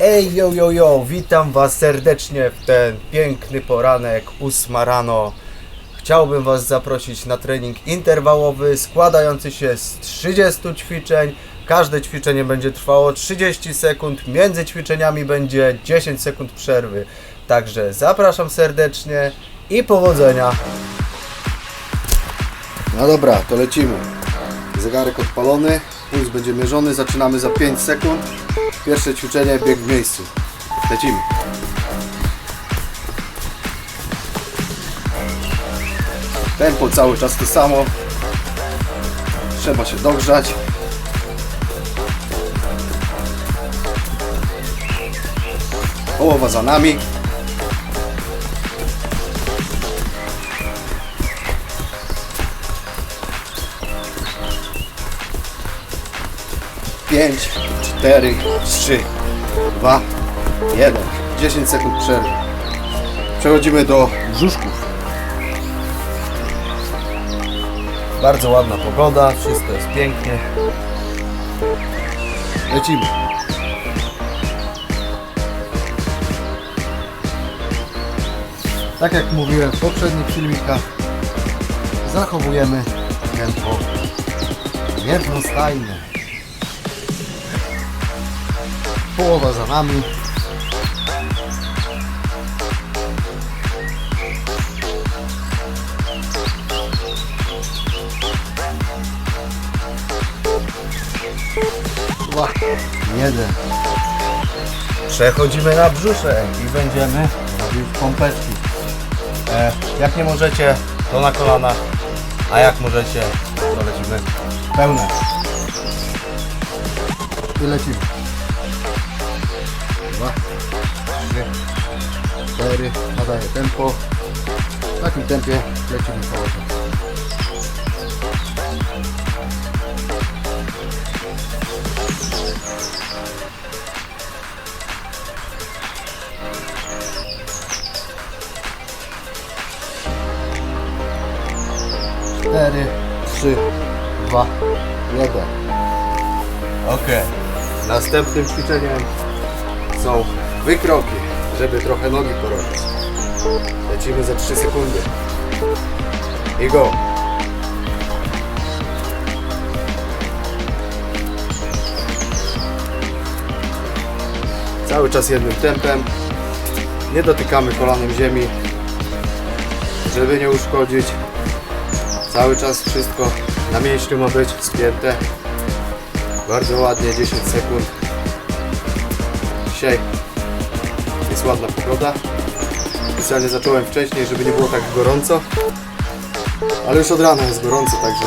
Ej, yo, yo, yo, witam Was serdecznie w ten piękny poranek, ósma rano. Chciałbym Was zaprosić na trening interwałowy składający się z 30 ćwiczeń. Każde ćwiczenie będzie trwało 30 sekund, między ćwiczeniami będzie 10 sekund przerwy. Także zapraszam serdecznie i powodzenia. No dobra, to lecimy. Zegarek odpalony, puls będzie mierzony, zaczynamy za 5 sekund. Pierwsze ćwiczenie, bieg w miejscu. Lecimy. Tempo cały czas to samo. Trzeba się dogrzać. Połowa za nami. Pięć, cztery, trzy, dwa, jeden. 10 sekund przerwy. Przechodzimy do brzuszków. Bardzo ładna pogoda, wszystko jest pięknie. Lecimy. Tak jak mówiłem w poprzednich filmikach, zachowujemy tempo jednostajne. Połowa za nami. Dwa, jeden. Przechodzimy na brzuszek i będziemy robić pompeczki. E, jak nie możecie, to na kolanach, a jak możecie, to lecimy pełne. I lecimy. Dwa, trzy, cztery, nadaję tempo. W takim tempie lecimy cały czas. Cztery, trzy, dwa, jeden. Ok. Następnym ćwiczeniem są wykroki, żeby trochę nogi porobić. Lecimy za 3 sekundy. I go. Cały czas jednym tempem. Nie dotykamy kolanem ziemi, żeby nie uszkodzić. Cały czas wszystko na mięśniu ma być spięte. Bardzo ładnie, 10 sekund. Dzisiaj jest ładna pogoda. Specjalnie zacząłem wcześniej, żeby nie było tak gorąco. Ale już od rana jest gorąco, także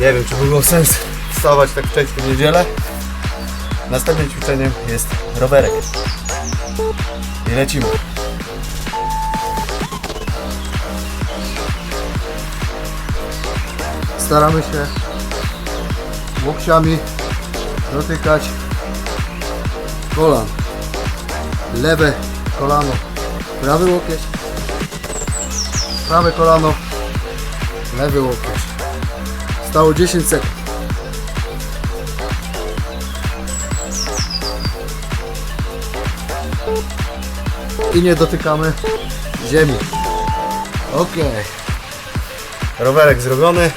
nie wiem, czy by było sens wstawać tak wcześnie w niedzielę. Następnym ćwiczeniem jest rowerek. I lecimy. Staramy się łokciami dotykać kolan. Lewe kolano, prawy łokieć, prawe kolano, lewy łokieć. Stało 10 sekund. I nie dotykamy ziemi. Ok. Rowerek zrobiony.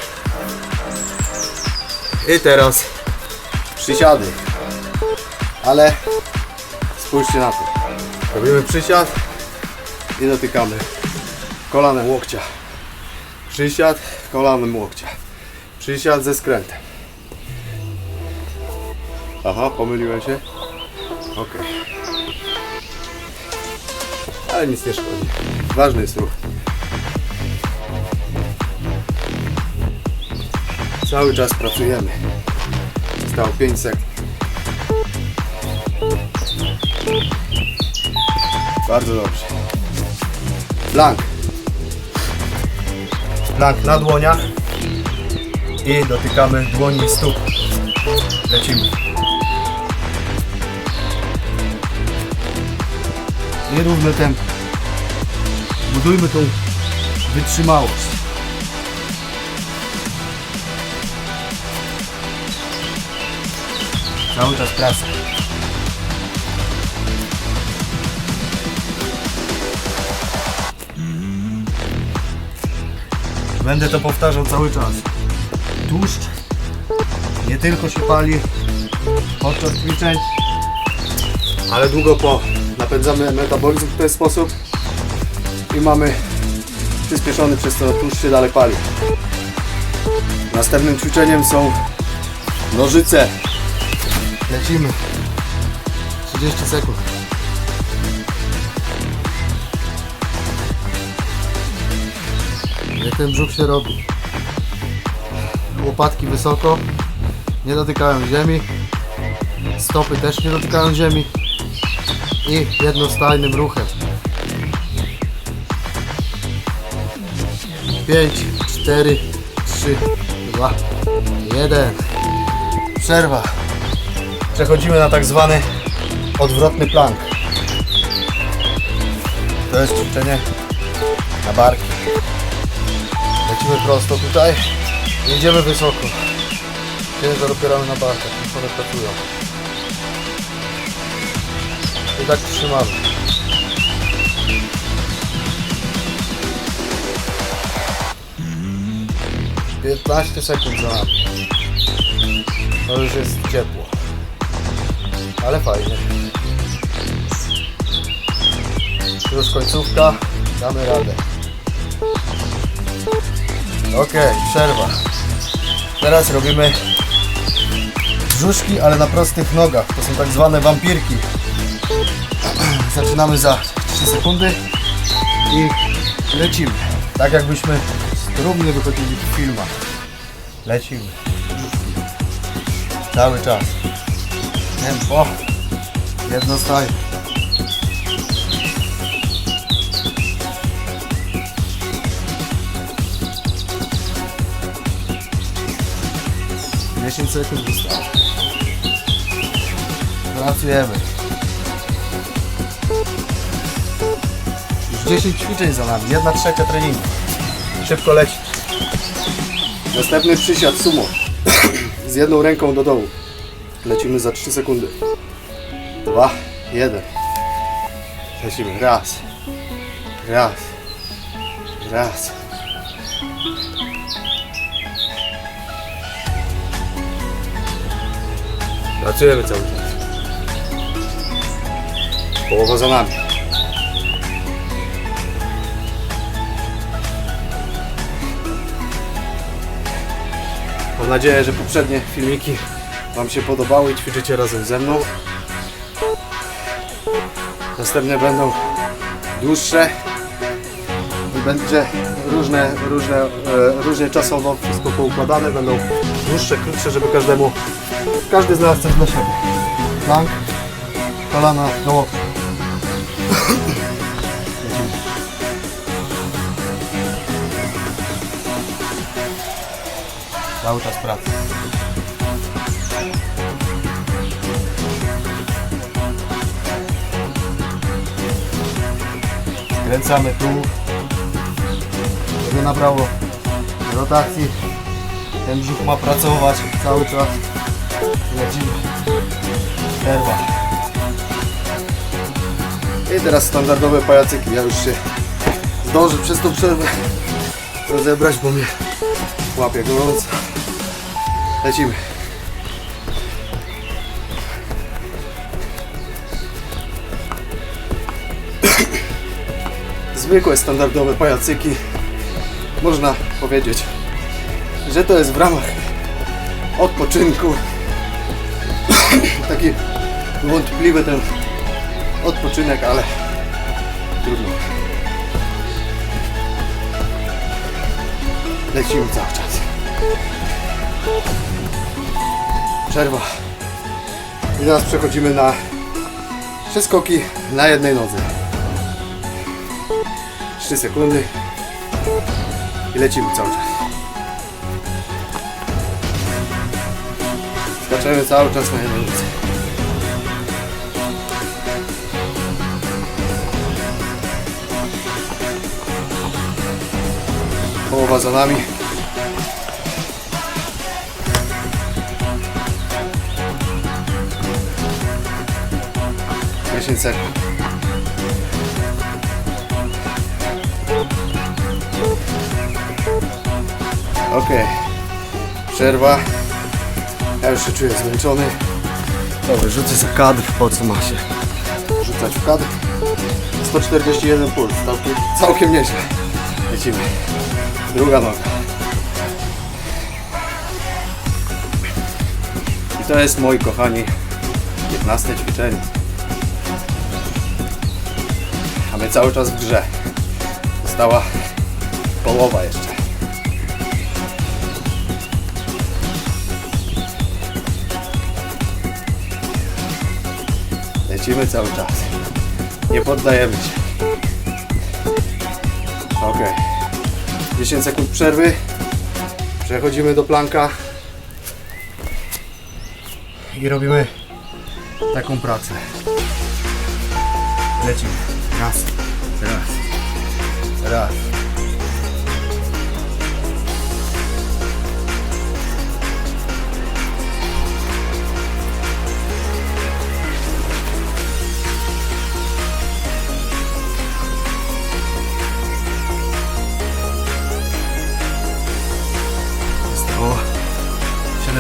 I teraz przysiady. Ale spójrzcie na to. Robimy przysiad i dotykamy kolanem łokcia. Przysiad kolanem łokcia. Przysiad ze skrętem. Aha, pomyliłem się. Ok. Ale nic nie szkodzi. Ważny jest ruch. Cały czas pracujemy. Zostało 5 sekund. Bardzo dobrze. Plank. Plank na dłoniach. I dotykamy dłoni stóp. Lecimy. Nierówne tempo. Budujmy tą wytrzymałość. Cały czas praca. Będę to powtarzał cały czas. Tłuszcz nie tylko się pali podczas ćwiczeń, ale długo po napędzamy metabolizm w ten sposób i mamy przyspieszony, przez to tłuszcz się dalej pali. Następnym ćwiczeniem są nożyce. Lecimy. 30 sekund. Jak ten brzuch się robi. Łopatki wysoko, nie dotykają ziemi. Stopy też nie dotykają ziemi. I jednostajnym ruchem. 5, 4, 3, 2, 1. Przerwa. Przechodzimy na tak zwany odwrotny plank. To jest ćwiczenie na barki. Lecimy prosto tutaj. Jedziemy wysoko. Ciężar opieramy na barkach. Niech one pracują. I tak trzymamy. Piętnaście sekund za nami. To już jest ciepło. Ale fajnie. Już końcówka. Damy radę. Ok, przerwa. Teraz robimy brzuszki, ale na prostych nogach. To są tak zwane wampirki. Zaczynamy za 3 sekundy i lecimy. Tak jakbyśmy z trumny wychodzili w filmach. Lecimy. Cały czas. Tempo. Jednostajnie. 10 sekund wystarczy. Pracujemy. Już 10 ćwiczeń za nami, jedna trzecia treningu. Szybko leci. Następny przysiad sumo. Z jedną ręką do dołu. Lecimy za 3 sekundy. Dwa, jeden. Lecimy. Raz. Raz. Raz. Pracujemy cały czas. Połowa za nami. Mam nadzieję, że poprzednie filmiki Wam się podobały i ćwiczycie razem ze mną. Następne będą dłuższe i będzie różne, różne, e, różnie czasowo wszystko poukładane. Będą dłuższe, krótsze, żeby każdemu, każdy znalazł coś dla siebie. Plank, kolana. Lecimy. Cały czas pracy. Skręcamy tu, żeby nabrało rotacji. Ten brzuch ma pracować cały czas. Lecimy. I teraz standardowe pajacyki. Ja już się zdążę przez tą przerwę rozebrać, bo mnie łapie gorąco. Lecimy. Zwykłe, standardowe pajacyki. Można powiedzieć, że to jest w ramach odpoczynku. Taki wątpliwy ten odpoczynek, ale trudno. Lecimy cały czas. Przerwa. I teraz przechodzimy na trzy skoki na jednej nodze. 3 sekundy i lecimy cały czas. Skaczemy cały czas na jednej nodze. Połowa za nami. Dziesięć sekund. Okej. Przerwa. Ja już się czuję zmęczony. Dobra, rzucę za kadr, po co ma się rzucać w kadr. 141 puls, całkiem, całkiem nieźle. Lecimy. Druga noga. I to jest, moi kochani, 15 ćwiczenie. A my cały czas w grze. Została połowa jeszcze. Lecimy cały czas. Nie poddajemy się. Ok. 10 sekund przerwy. Przechodzimy do planka. I robimy taką pracę. Lecimy. Raz. Raz. Raz.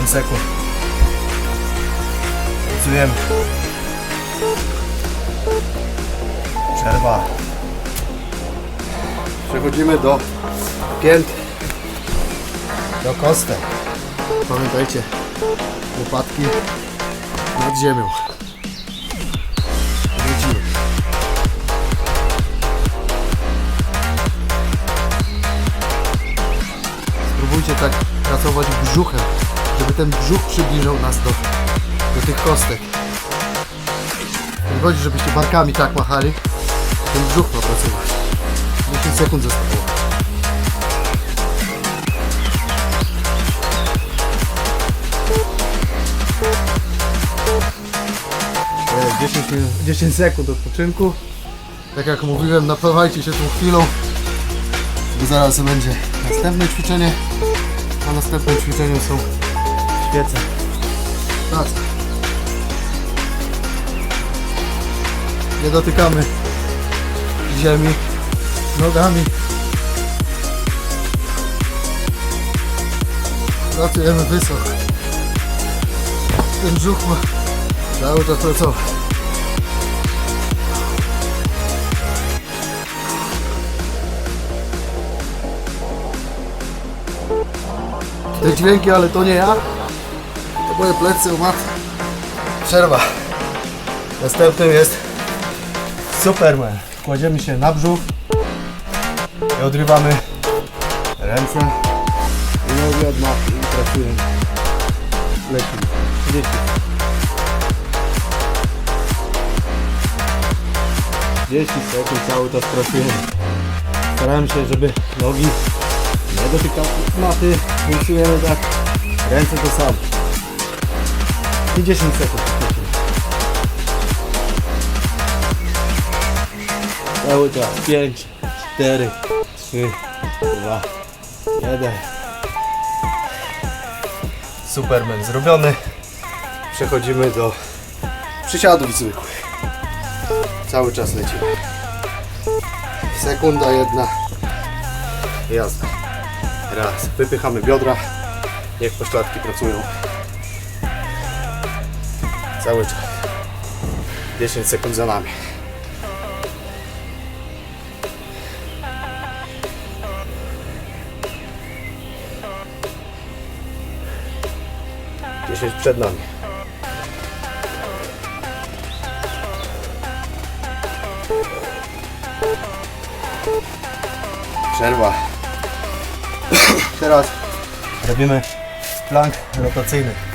7 sekund. Pracujemy. Przerwa. Przechodzimy do pięt, do kostek. Pamiętajcie, łopatki nad ziemią. Lecimy. Spróbujcie tak pracować brzuchem, żeby ten brzuch przybliżał nas do, do tych kostek. Nie chodzi, żebyście barkami tak machali, ten brzuch ma pracować. 10 sekund zostało. E, 10, minut, 10 sekund odpoczynku. Tak jak mówiłem, napawajcie się tą chwilą, bo zaraz będzie następne ćwiczenie, a następnym ćwiczeniem są świece. Praca. Nie dotykamy ziemi nogami. Pracujemy wysoko. Ten brzuch ma cały czas pracować. Te dźwięki, ale to nie ja. Moje plecy, o. Przerwa. Następnym jest Superman. Kładziemy się na brzuch i odrywamy ręce i nogi od maty i pracujemy. Lecimy. 30. 30 sekund cały czas pracujemy. Staramy się, żeby nogi nie dotykały maty. Pulsujemy tak. Ręce to samo. I 10 sekund. Cały czas. 5, 4, 3, 2, 1. Superman zrobiony. Przechodzimy do przysiadów zwykłych. Cały czas lecimy. Sekunda jedna. Jazda. Raz. Wypychamy biodra. Niech pośladki pracują. Cały czas. 10 sekund za nami. Przed nami. Przerwa. Teraz robimy plank rotacyjny.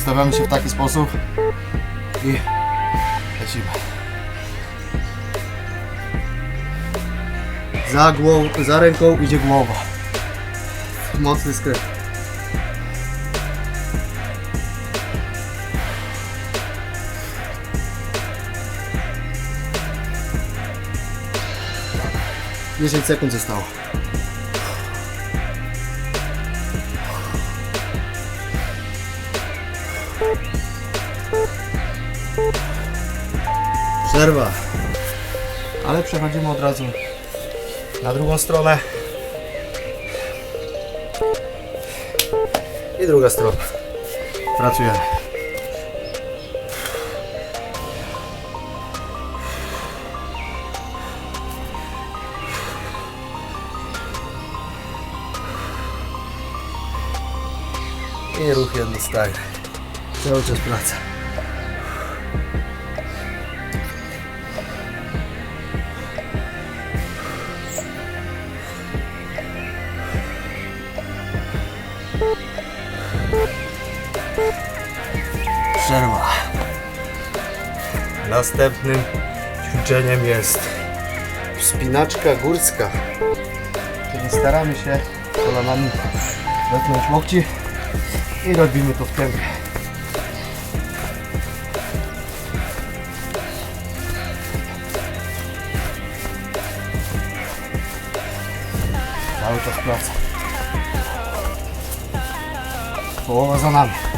Ustawiamy się w taki sposób i lecimy. Za, głową, za ręką idzie głowa. Mocny skręt. Dziesięć sekund zostało. przerwa. Ale przechodzimy od razu na drugą stronę. I druga strona. Pracujemy. I ruch jednostajny. Cały czas praca. Następnym ćwiczeniem jest wspinaczka górska. Czyli staramy się kolanami dotknąć łokci i robimy to w tempie. Cały czas praca. Połowa za nami.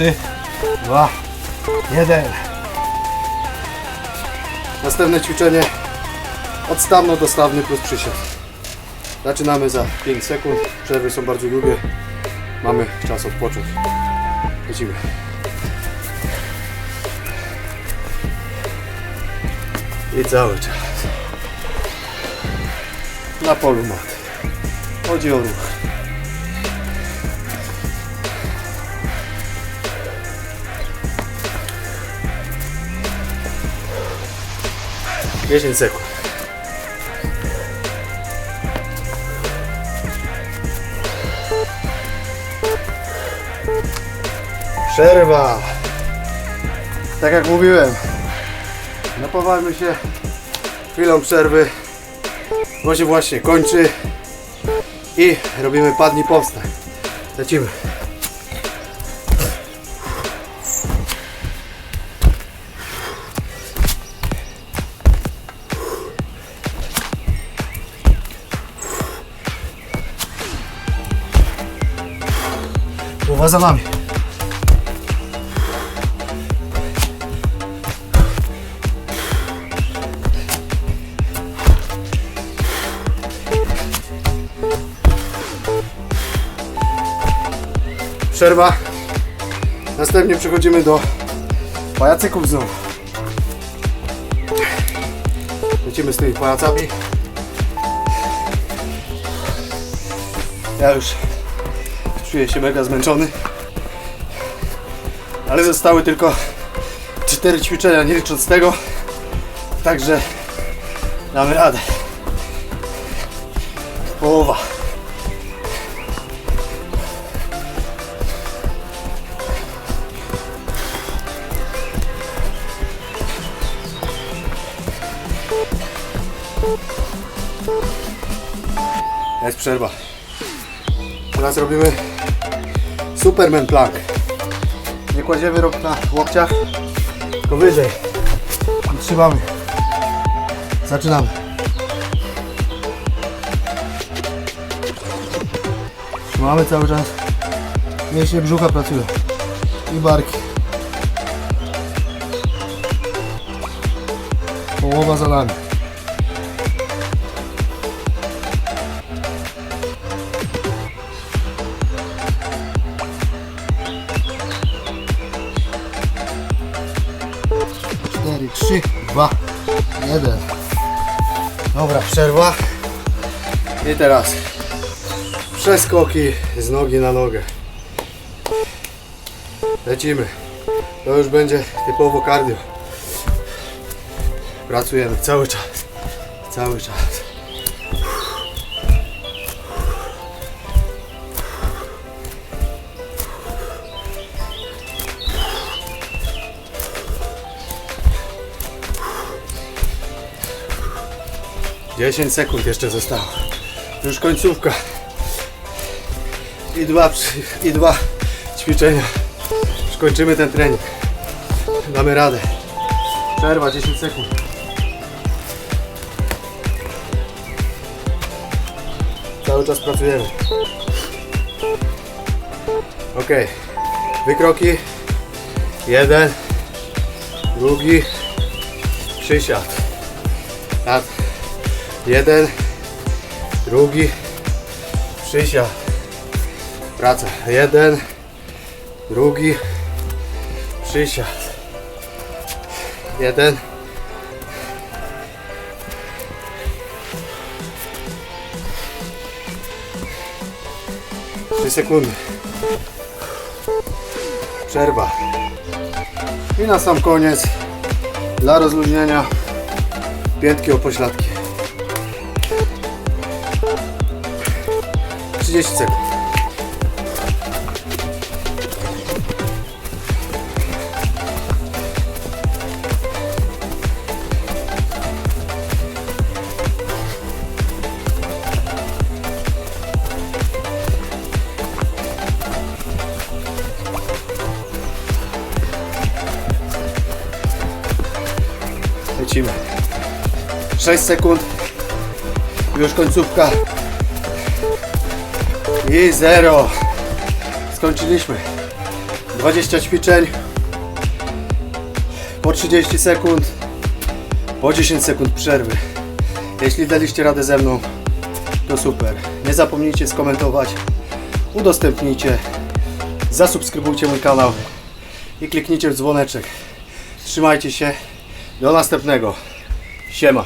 Trzy, dwa, jeden. Następne ćwiczenie odstawno-dostawny plus przysiad. Zaczynamy za 5 sekund. Przerwy są bardzo długie. Mamy czas odpocząć. Lecimy. I cały czas. Na polu mat. Chodzi o ruch. Dziesięć sekund. Przerwa. Tak jak mówiłem, napawajmy się chwilą przerwy, bo się właśnie kończy i robimy padni powstań. Lecimy. Za nami. Przerwa. Następnie przechodzimy do pajacyków znowu. Lecimy z tymi pajacami. Ja już czuję się mega zmęczony. Ale zostały tylko cztery ćwiczenia, nie licząc tego. Także damy radę. Połowa. Jest przerwa. Teraz robimy Superman plank. Nie kładziemy rąk na łokciach, tylko wyżej. I trzymamy. Zaczynamy. Trzymamy cały czas. Mięśnie brzucha pracują. I barki. Połowa za nami. Dwa, jeden. Dobra, przerwa. I teraz przeskoki z nogi na nogę. Lecimy. To już będzie typowo cardio. Pracujemy cały czas. Cały czas. Dziesięć sekund jeszcze zostało. Już końcówka. I dwa, i dwa ćwiczenia. Już kończymy ten trening. Damy radę. Przerwa 10 sekund. Cały czas pracujemy. Ok. Wykroki. Jeden. Drugi. Przysiad. Tak. Jeden, drugi, przysiad. Wraca. Jeden, drugi, przysiad. Jeden. Trzy sekundy. Przerwa. I na sam koniec dla rozluźnienia piętki o pośladki. 30 sekund. Lecimy. 6 sekund. Już końcówka. I zero. Skończyliśmy. 20 ćwiczeń. Po 30 sekund. Po 10 sekund przerwy. Jeśli daliście radę ze mną, to super. Nie zapomnijcie skomentować. Udostępnijcie. Zasubskrybujcie mój kanał. I kliknijcie w dzwoneczek. Trzymajcie się. Do następnego. Siema.